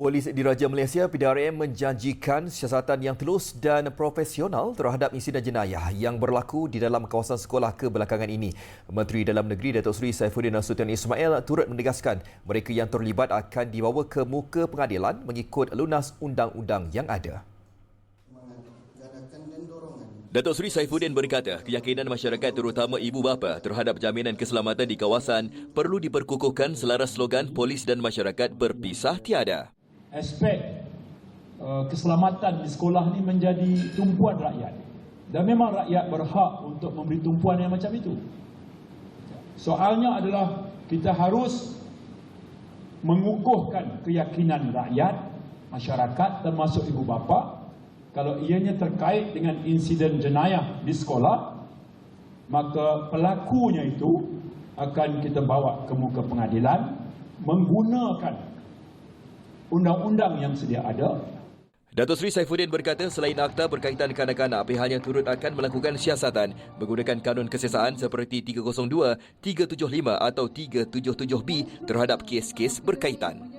Polis Diraja Malaysia PDRM menjanjikan siasatan yang telus dan profesional terhadap insiden jenayah yang berlaku di dalam kawasan sekolah kebelakangan ini. Menteri Dalam Negeri Datuk Seri Saifuddin Nasution Ismail turut menegaskan mereka yang terlibat akan dibawa ke muka pengadilan mengikut lunas undang-undang yang ada. Datuk Seri Saifuddin berkata, keyakinan masyarakat terutama ibu bapa terhadap jaminan keselamatan di kawasan perlu diperkukuhkan selaras slogan polis dan masyarakat berpisah tiada. Aspek uh, keselamatan di sekolah ni menjadi tumpuan rakyat. Dan memang rakyat berhak untuk memberi tumpuan yang macam itu. Soalnya adalah kita harus mengukuhkan keyakinan rakyat, masyarakat termasuk ibu bapa kalau ianya terkait dengan insiden jenayah di sekolah maka pelakunya itu akan kita bawa ke muka pengadilan menggunakan undang-undang yang sedia ada. Datuk Seri Saifuddin berkata selain akta berkaitan kanak-kanak, pihaknya turut akan melakukan siasatan menggunakan kanun kesesaan seperti 302, 375 atau 377B terhadap kes-kes berkaitan.